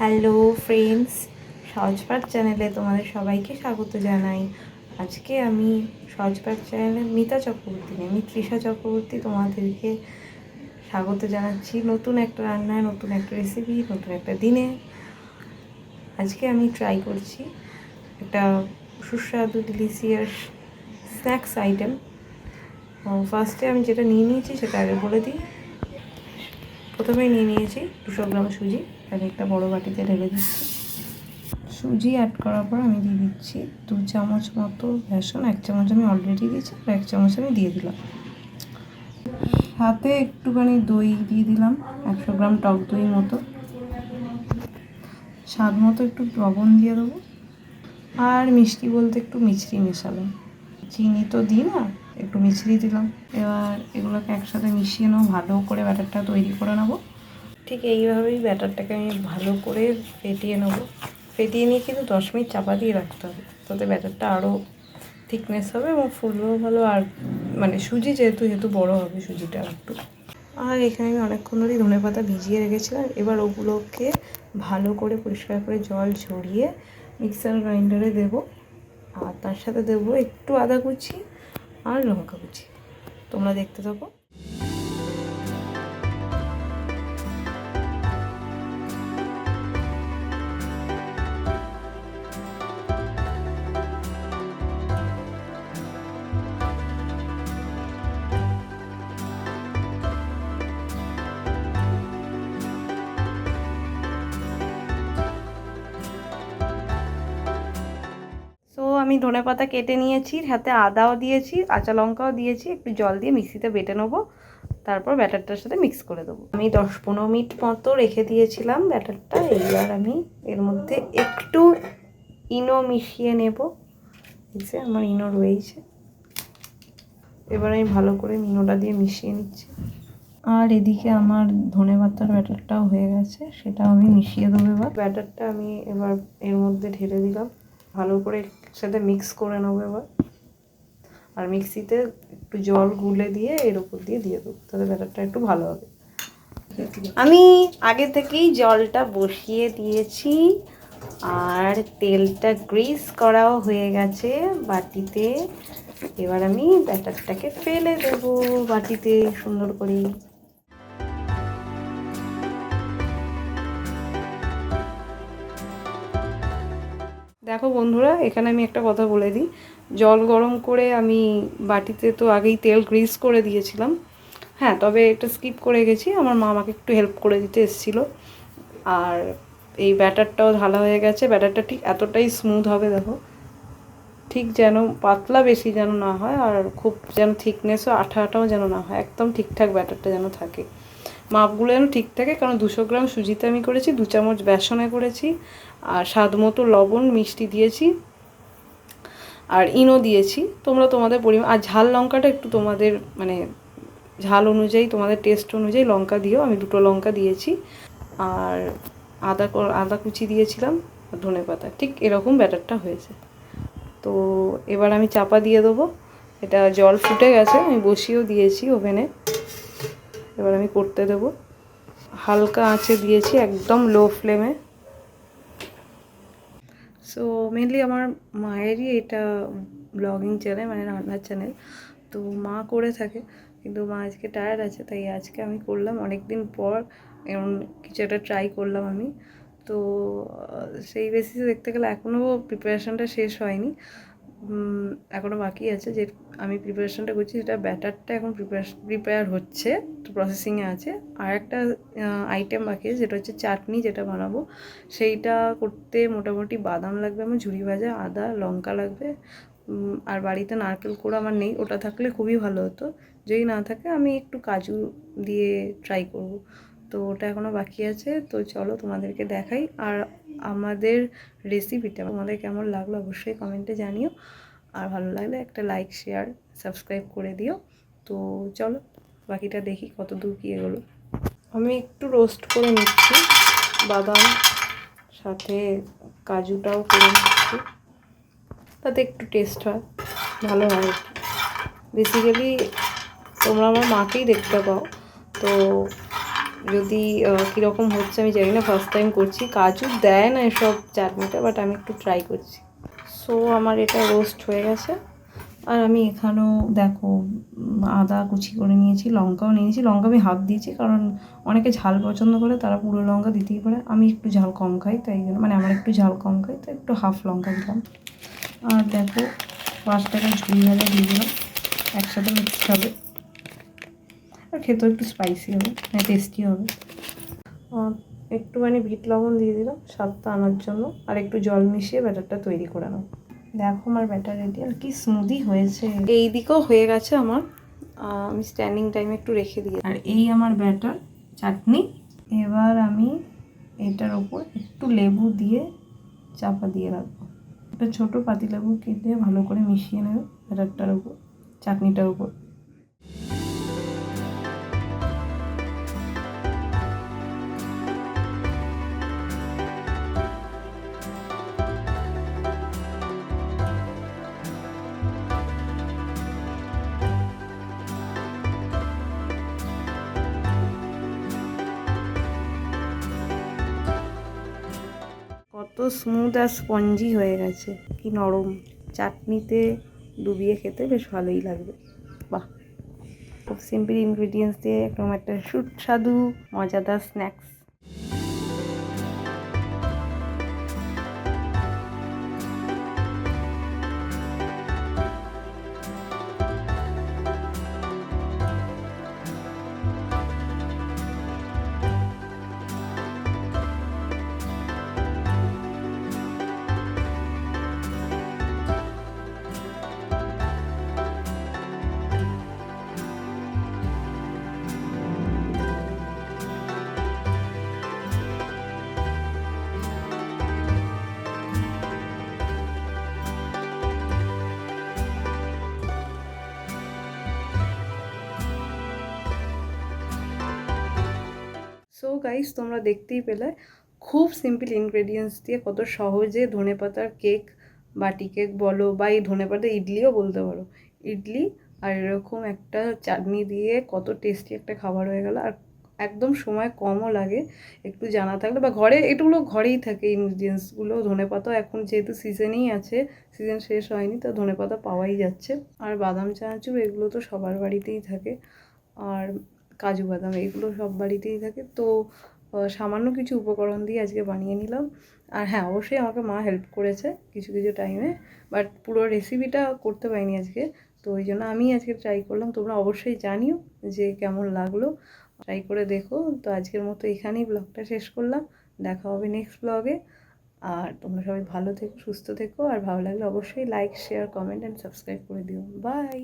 Hello friends সহজপাঠ চ্যানেলে তোমাদের সবাইকে স্বাগত জানাই। আজকে আমি সহজপাঠ চ্যানেলে মিতা চক্রবর্তী আমি তৃষা চক্রবর্তী তোমাদেরকে স্বাগত জানাচ্ছি। নতুন একটা রান্নায়, নতুন একটা রেসিপি নতুন একটা দিনে। আজকে আমি ট্রাই করছি একটা সুস্বাদু ডিলিসিয়াস স্ন্যাক্স আইটেম ফার্স্টে আমি যেটা নিয়ে নিয়েছি, সেটা আগে বলে দিই। প্রথমেই নিয়ে নিয়েছি দুশো গ্রাম সুজি। একটা বড় বাটিতে ঢেলে দিচ্ছি। সুজি অ্যাড করার পর আমি দিয়ে দিচ্ছি দু চামচ মতো বেসন, এক চামচ আমি অলরেডি দিয়েছি আর এক চামচ আমি দিয়ে দিলাম। সাথে একটুখানি দই দিয়ে দিলাম, একশো গ্রাম টক দই মতো। স্বাদ মতো একটু লবণ দিয়ে দেবো আর মিষ্টি বলতে একটু মিছরি মেশালাম চিনি তো দিই না, একটু মিছরি দিলাম। এবার এগুলোকে একসাথে মিশিয়ে নেব ভালো করে ব্যাটারটা তৈরি করে নেব। ঠিক এইভাবেই ব্যাটারটাকে আমি ভালো করে ফেটিয়ে নেব। ফেটিয়ে নিয়ে কিন্তু দশ মিনিট চাপা দিয়ে রাখতে হবে। তাতে ব্যাটারটা আরও থিকনেস হবে এবং ফুলও ভালো আর মানে সুজি যেহেতু যেহেতু বড় হবে সুজিটা একটু। আর এখানে আমি অনেকক্ষণ ধরেই ধনে পাতা ভিজিয়ে রেখেছিলাম। এবার ওগুলোকে ভালো করে পরিষ্কার করে জল ঝরিয়ে মিক্সার গ্রাইন্ডারে দেবো। আর তার সাথে দেবো একটু আদা কুচি আর লঙ্কা কুচি। তোমরা দেখতে থাকো। আমি ধনে পাতা কেটে নিয়েছি সাথে আদাও দিয়েছি, কাঁচা লঙ্কাও দিয়েছি, একটু জল দিয়ে মিক্সিতে বেটে নেব, তারপর ব্যাটারটার সাথে মিক্স করে দেবো। আমি দশ পনেরো মিনিট মতো রেখে দিয়েছিলাম ব্যাটারটা, এইবার আমি এর মধ্যে একটু ইনো মিশিয়ে নেব যে আমার ইনো রয়েছে। এবার আমি ভালো করে ইনোটা দিয়ে মিশিয়ে নিচ্ছি। আর এদিকে আমার ধনে পাতার ব্যাটারটাও হয়ে গেছে, সেটাও আমি মিশিয়ে দেবো এবার। ব্যাটারটা আমি এবার এর মধ্যে ঢেলে দিলাম, ভালো করে সাথে মিক্স করে নেব এবার। আর মিক্সিতে একটু জল গুলে দিয়ে এর উপর দিয়ে দিয়ে দেবো, তাহলে ব্যাটারটা একটু ভালো হবে। আমি আগে থেকেই জলটা বসিয়ে দিয়েছি, আর তেলটা গ্রিস করাও হয়ে গেছে বাটিতে। এবার আমি ব্যাটারটাকে ফেলে দেবো বাটিতে সুন্দর করে। দেখো বন্ধুরা, এখানে আমি একটা কথা বলে দিই। জল গরম করে আমি বাটিতে তো আগেই তেল গ্রিস করে দিয়েছিলাম। হ্যাঁ তবে এটা স্কিপ করে গেছি। আমার মা আমাকে একটু হেল্প করে দিতে এসেছিল। আর এই ব্যাটারটাও ঢালা হয়ে গেছে। ব্যাটারটা ঠিক এতটাই স্মুথ হবে, দেখো। ঠিক যেন পাতলা বেশি যেন না হয়, আর খুব যেন থিকনেসও আঠা আঠাও যেন না হয়, একদম ঠিকঠাক ব্যাটারটা যেন থাকে। মাপগুলো যেন ঠিক থাকে, কারণ দুশো গ্রাম সুজিতে আমি করেছি, দু চামচ বেসনে করেছি, আর স্বাদ মতো লবণ, মিষ্টি দিয়েছি, আর ইনো দিয়েছি। তোমরা তোমাদের পরিমাণ, আর ঝাল লঙ্কাটা একটু তোমাদের মানে ঝাল অনুযায়ী, তোমাদের টেস্ট অনুযায়ী লঙ্কা দিও, আমি দুটো লঙ্কা দিয়েছি। আর আদা আদা কুচি দিয়েছিলাম, আর ধনে পাতা, ঠিক এরকম ব্যাটারটা হয়েছে। তো এবার আমি চাপা দিয়ে দেবো, এটা জল ফুটে গেছে, আমি বসিয়েও দিয়েছি ওভেনে। এবার আমি করতে দেব। হালকা আঁচে দিয়েছি একদম লো ফ্লেমে সো মেনলি আমার মায়েরই এটা ব্লগিং চ্যানেল মানে রান্নার চ্যানেল তো মা করে থাকে, কিন্তু মা আজকে টায়ার্ড আছে, তাই আজকে আমি করলাম। অনেক দিন পর এমন কিছু একটা ট্রাই করলাম আমি। তো সেই বেসিসে দেখতে গেলে এখনও প্রিপারেশানটা শেষ হয়নি। এখনও বাকি আছে যে আমি প্রিপারেশানটা করছি, সেটা ব্যাটারটা এখন প্রিপেয়ার হচ্ছে, তো প্রসেসিংয়ে আছে। আর একটা আইটেম বাকি আছে, যেটা হচ্ছে চাটনি যেটা বানাবো, সেইটা করতে মোটামুটি বাদাম লাগবে আমার ঝুড়ি ভাজা, আদা, লঙ্কা লাগবে। আর বাড়িতে নারকেল কোড়া আমার নেই, ওটা থাকলে খুবই ভালো হতো। যদি না থাকে আমি একটু কাজু দিয়ে ট্রাই করব। তো ওটা এখনও বাকি আছে। তো চলো তোমাদেরকে দেখাই। আর আমাদের রেসিপিটা তোমাদের কেমন লাগল অবশ্যই কমেন্টে জানিও। আর ভালো লাগলে একটা লাইক শেয়ার সাবস্ক্রাইব করে দিও। তো চলো বাকিটা দেখি কত দূর কী এগোলো। আমি একটু রোস্ট করে নিচ্ছি। বাদাম, সাথে কাজুটাও করে নিচ্ছি। তাতে একটু টেস্ট হয়, ভালো হয়। বেসিক্যালি তোমরা আমার মাকেই দেখতে পাও। তো যদি কীরকম হচ্ছে আমি জানি না ফার্স্ট টাইম করছি। কাজু দেয় না এসব চাটনিটা বাট আমি একটু ট্রাই করছি। সো আমার এটা রোস্ট হয়ে গেছে। আর আমি এখানেও দেখো আদা কুচি করে নিয়েছি, লঙ্কাও নিয়েছি। লঙ্কা আমি হাফ দিয়েছি, কারণ অনেকে ঝাল পছন্দ করে, তারা পুরো লঙ্কা দিতেই পারে। আমি একটু ঝাল কম খাই, তাই জন্য মানে আমার একটু ঝাল কম খাই তো একটু হাফ লঙ্কা দিলাম। আর দেখো, পাঁচ টাকা ঝুড়ি ভাজা দিয়ে দিলাম। একসাথে মিক্সড হবে। খেতেও একটু স্পাইসি হবে মানে টেস্টি হবে। একটুখানি বিট লবণ দিয়ে দিলাম, স্বাদটা আনার জন্য, আর একটু জল মিশিয়ে ব্যাটারটা তৈরি করে নাও। দেখো আমার ব্যাটার রেডি আর কি স্মুদি হয়েছে। এই দিকেও হয়ে গেছে আমার আমি স্ট্যান্ডিং টাইমে একটু রেখে দিই আর এই আমার ব্যাটার চাটনি। এবার আমি এটার ওপর একটু লেবু দিয়ে চাপা দিয়ে রাখব। একটা ছোটো পাতিলেবু কেটে ভালো করে মিশিয়ে নেবে ব্যাটারটার উপর চাটনিটার উপর কত স্মুথ আর স্পঞ্জি হয়ে গেছে। কি নরম। চাটনিতে ডুবিয়ে খেতে বেশ ভালোই লাগবে। বাহ! খুব সিম্পল ইনগ্রিডিয়েন্টস দিয়ে একদম একটা সুস্বাদু, মজাদার স্ন্যাক্স গাইস তোমরা দেখতেই পেলে, খুব সিম্পল ইনগ্রেডিয়েন্টস দিয়ে কত সহজে ধনেপাতার কেক বাটি কেক বলো বা এই ধনেপাতা ইডলিও বলতে পারো। ইডলি আর এরকম একটা চাটনি দিয়ে কত টেস্টি একটা খাবার হয়ে গেল। আর একদম সময় কমও লাগে, একটু জানা থাকলে বা ঘরে, এগুলো ঘরেই থাকে ইনগ্রিডিয়েন্টসগুলো ধনেপাতা এখন যেহেতু সিজনেই আছে সিজন শেষ হয়নি, তো ধনেপাতা পাওয়াই যাচ্ছে। আর বাদাম, চানাচুর এগুলো তো সবার বাড়িতেই থাকে। আর কাজু বাদাম এইগুলো সব বাড়িতেই থাকে। তো সামান্য কিছু উপকরণ দিয়ে আজকে বানিয়ে নিলাম। আর হ্যাঁ অবশ্যই আমাকে মা হেল্প করেছে কিছু কিছু টাইমে বাট পুরো রেসিপিটা করতে পারিনি আজকে। তো ওই জন্য আমি আজকে ট্রাই করলাম। তোমরা অবশ্যই জানিও যে কেমন লাগল। ট্রাই করে দেখো। তো আজকের মতো এখানেই ব্লগটা শেষ করলাম। দেখা হবে নেক্সট ব্লগে আর তোমরা সবাই ভালো থেকো, সুস্থ থেকো। আর ভালো লাগলে অবশ্যই like share comment and subscribe করে দিও। বাই